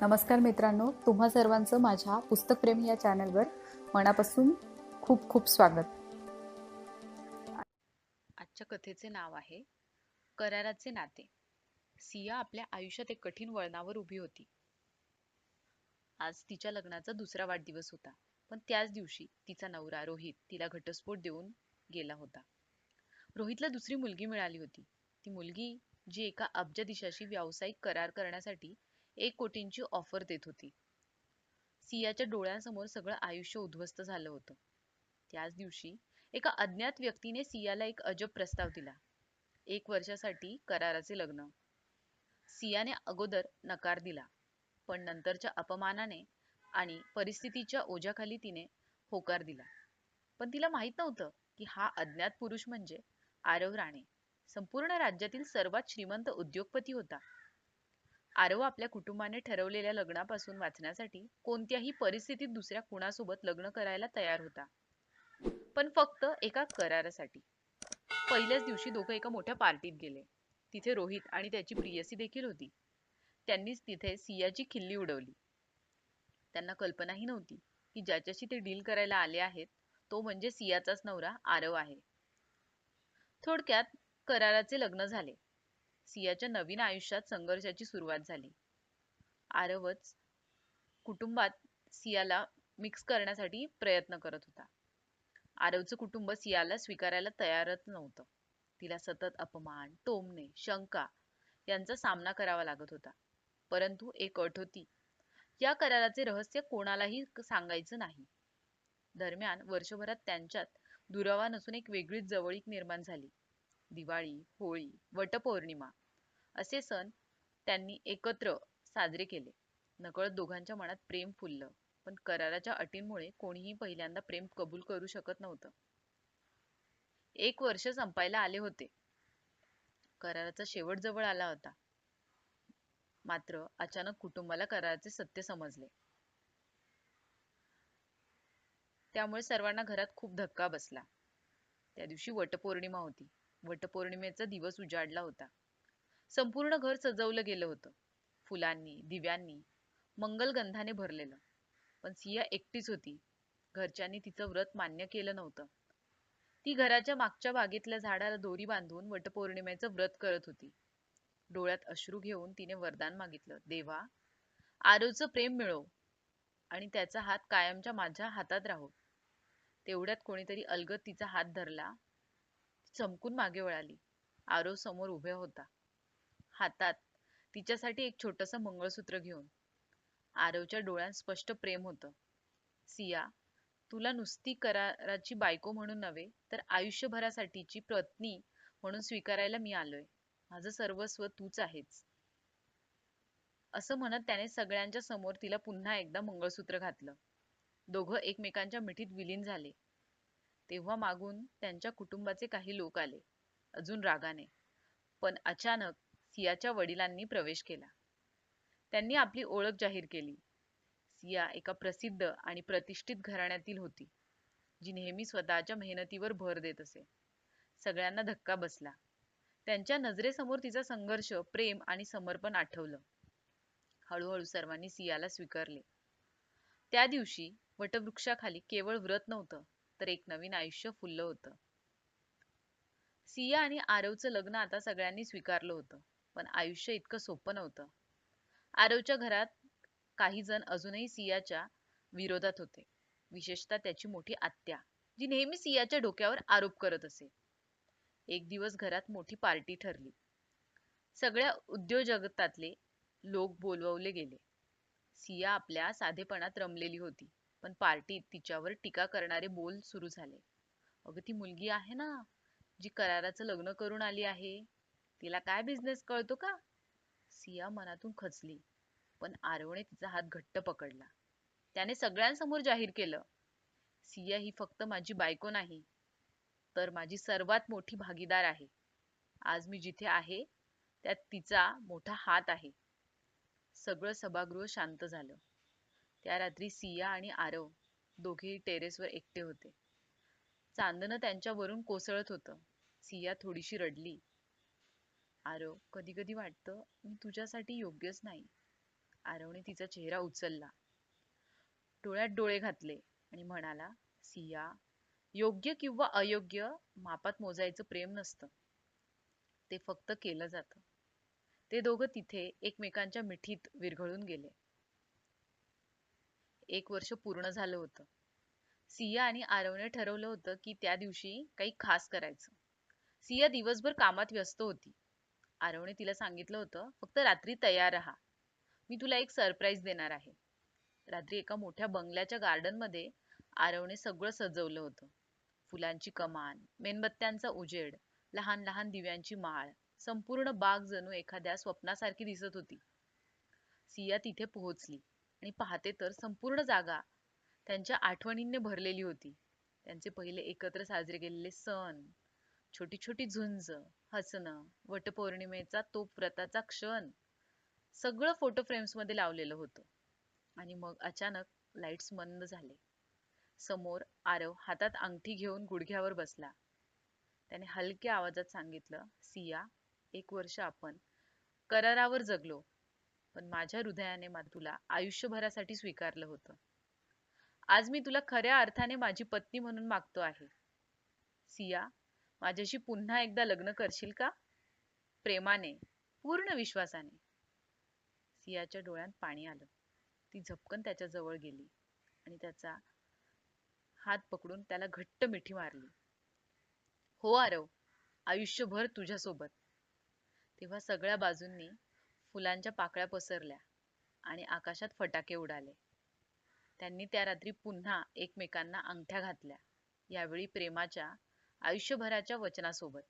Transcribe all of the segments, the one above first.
नमस्कार मित्रांनो तुम्हा सर्वांचं माझ्या पुस्तकप्रेमी या चॅनलवर मनापासून खूप खूप स्वागत. आजच्या कथेचे नाव आहे कराराचे नाते. सिया आपल्या आयुष्यात एक कठीण वळणावर उभी होती. आज तिच्या लग्नाचा दुसरा वाढदिवस होता पण त्याच दिवशी तिचा नवरा रोहित तिला घटस्फोट देऊन गेला होता. रोहितला दुसरी मुलगी मिळाली होती. ती मुलगी जी एका अब्जाधीशाशी व्यावसायिक करार करण्यासाठी एक कोटींची ऑफर देत होती. सियाच्या डोळ्यांसमोर सगळं आयुष्य उद्ध्वस्त झालं होतं. त्याच दिवशी एका अज्ञात व्यक्तीने सियाला एक अजब प्रस्ताव दिला. एक वर्षासाठी कराराचे लग्न. सियाने अगोदर नकार दिला पण नंतरच्या अपमानाने आणि परिस्थितीच्या ओझ्याखाली तिने होकार दिला. पण तिला माहीत नव्हतं की हा अज्ञात पुरुष म्हणजे आरव राणे. संपूर्ण राज्यातील सर्वात श्रीमंत उद्योगपती होता. आरव आपल्या कुटुंबाने ठरवलेल्या लग्नापासून वाचण्यासाठी कोणत्याही परिस्थितीत दुसऱ्या कुणासोबत लग्न करायला तयार होता. पण फक्त एका करारासाठी. पहिल्याच दिवशी दोघं एका मोठ्या पार्टीत गेले. तिथे रोहित आणि त्याची प्रियसी देखील होती. त्यांनीच तिथे सियाची खिल्ली उडवली. त्यांना कल्पनाही नव्हती की ज्याच्याशी ते डील करायला आले आहेत तो म्हणजे सियाचाच नवरा आरव आहे. थोडक्यात कराराचे लग्न झाले. सियाच्या नवीन आयुष्यात संघर्षाची सुरुवात झाली. आरवच कुटुंबात सियाला मिक्स करण्यासाठी प्रयत्न करत होता. आरवचं कुटुंब सियाला स्वीकारायला तयारच नव्हतं. तिला सतत अपमान टोमणे शंका यांचा सामना करावा लागत होता. परंतु एक अट होती. या कराराचे रहस्य कोणालाही सांगायचं नाही. दरम्यान वर्षभरात त्यांच्यात दुरावा नसून एक वेगळीच जवळीक निर्माण झाली. दिवाळी होळी वटपौर्णिमा असे सण त्यांनी एकत्र साजरे केले. नकळत दोघांच्या मनात प्रेम फुललं पण कराराच्या अटींमुळे कोणीही पहिल्यांदा प्रेम कबूल करू शकत नव्हतं. एक वर्ष संपायला आले होते. कराराचा शेवट जवळ आला होता. मात्र अचानक कुटुंबाला कराराचे सत्य समजले. त्यामुळे सर्वांना घरात खूप धक्का बसला. त्या दिवशी वटपौर्णिमा होती. वटपौर्णिमेचा दिवस उजाडला होता. संपूर्ण घर सजवलं गेलं होतं. फुलांनी दिव्यांनी मंगलगंधाने भरलेलं. पण सिया एकटीच होती. घरच्यांनी तिचं व्रत मान्य केलं नव्हतं. ती घराच्या मागच्या बागेतल्या झाडाला दोरी बांधून वटपौर्णिमेचं व्रत करत होती. डोळ्यात अश्रू घेऊन तिने वरदान मागितलं. देवा आरोचं प्रेम मिळव आणि त्याचा हात कायमच्या माझ्या हातात राहो. तेवढ्यात कोणीतरी अलगद तिचा हात धरला चमकून मागे वळाली. आरव समोर उभा होता. हातात तिच्यासाठी एक छोटस मंगळसूत्र घेऊन. आरवच्या डोळ्यात स्पष्ट प्रेम होतं. सिया तुला नुसती कराराची बायको म्हणून नव्हे तर आयुष्यभरासाठीची पत्नी म्हणून स्वीकारायला मी आलोय. माझं सर्वस्व तूच आहेस. असं म्हणत त्याने सगळ्यांच्या समोर तिला पुन्हा एकदा मंगळसूत्र घातलं. दोघं एकमेकांच्या मिठीत विलीन झाले. तेव्हा मागून त्यांच्या कुटुंबाचे काही लोक आले. अजून रागाने. पण अचानक सियाच्या वडिलांनी प्रवेश केला. त्यांनी आपली ओळख जाहीर केली. सिया एका प्रसिद्ध आणि प्रतिष्ठित घराण्यातील होती जी नेहमी स्वतःच्या मेहनतीवर भर देत असे. सगळ्यांना धक्का बसला. त्यांच्या नजरेसमोर तिचा संघर्ष प्रेम आणि समर्पण आठवलं. हळूहळू सर्वांनी सियाला स्वीकारले. त्या दिवशी वटवृक्षाखाली केवळ व्रत नव्हतं तर एक नवीन आयुष्य फुललं होतं. सिया आणि आरवचं लग्न आता सगळ्यांनी स्वीकारलं होतं पण आयुष्य इतकं सोपं नव्हतं. आरवच्या घरात काही जण अजूनही सियाच्या विरोधात होते विशेषतः त्याची मोठी आत्या जी नेहमी सियाच्या डोक्यावर आरोप करत असे. एक दिवस घरात मोठी पार्टी ठरली. सगळ्या उद्योजगतातले लोक बोलवले गेले. सिया आपल्या साधेपणात रमलेली होती. पण पार्टीत तिच्यावर टीका करणारे बोल सुरू झाले. अगं ती मुलगी आहे ना जी कराराचं लग्न करून आली आहे तिला काय बिझनेस कळतो का? सिया मनातून खचली पण आरवने तिचा हात घट्ट पकडला. त्याने सगळ्यांसमोर जाहीर केलं सिया ही फक्त माझी बायको नाही तर माझी सर्वात मोठी भागीदार आहे. आज मी जिथे आहे त्यात तिचा मोठा हात आहे. सगळं सभागृह शांत झालं. त्या रात्री सिया आणि आरव दोघेही टेरेसवर एकटे होते. चांदणं त्यांच्यावरून कोसळत होतं. सिया थोडीशी रडली. आरव कधी कधी वाटतं मी तुझ्यासाठी योग्यच नाही. आरवने तिचा चेहरा उचलला. डोळ्यात डोळे घातले आणि म्हणाला सिया योग्य किंवा अयोग्य मापात मोजायचं प्रेम नसतं. ते फक्त केलं जातं. ते दोघं तिथे एकमेकांच्या मिठीत विरघळून गेले. एक वर्ष पूर्ण झालं होतं. सिया आणि आरवने ठरवलं होतं की त्या दिवशी काही खास करायचं. सिया दिवसभर कामात व्यस्त होती. आरवने तिला सांगितलं होतं फक्त रात्री तयार राहा. मी तुला एक सरप्राईज देणार आहे. रात्री एका मोठ्या बंगल्याच्या गार्डनमध्ये आरवने सगळं सजवलं होतं. फुलांची कमान मेणबत्त्यांचा उजेड लहान लहान दिव्यांची माळ संपूर्ण बाग जणू एखाद्या स्वप्नासारखी दिसत होती. सिया तिथे पोहोचली. आणि पाहते तर संपूर्ण जागा त्यांच्या आठवणींनी भरलेली होती. त्यांचे पहिले एकत्र साजरे केलेले सण छोटी छोटी झुंज हसणं वटपौर्णिमेचा तो व्रताचा क्षण सगळं फोटो फ्रेम्समध्ये लावलेलं होतं. आणि मग अचानक लाईट्स मंद झाले. समोर आरव हातात अंगठी घेऊन गुडघ्यावर बसला. त्याने हलक्या आवाजात सांगितलं सिया एक वर्ष आपण करारावर जगलो. पण माझ्या हृदयाने मा तुला आयुष्यभरासाठी स्वीकारलं होतं. आज मी तुला खऱ्या अर्थाने माझी पत्नी म्हणून मागतो आहे. सिया माझ्याशी पुन्हा एकदा लग्न करशील का? प्रेमाने पूर्ण विश्वासाने. सियाच्या डोळ्यात पाणी आलं. ती झपकन त्याच्याजवळ गेली आणि त्याचा हात पकडून त्याला घट्ट मिठी मारली. हो आरव आयुष्यभर तुझ्यासोबत. तेव्हा सगळ्या बाजूंनी फुलांच्या पाकळ्या पसरल्या आणि आकाशात फटाके उडाले. त्यांनी त्या रात्री पुन्हा एकमेकांना अंगठ्या घातल्या. यावेळी प्रेमाच्या आयुष्यभराच्या वचनासोबत.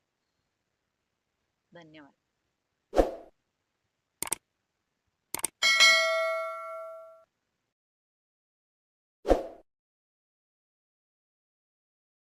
धन्यवाद.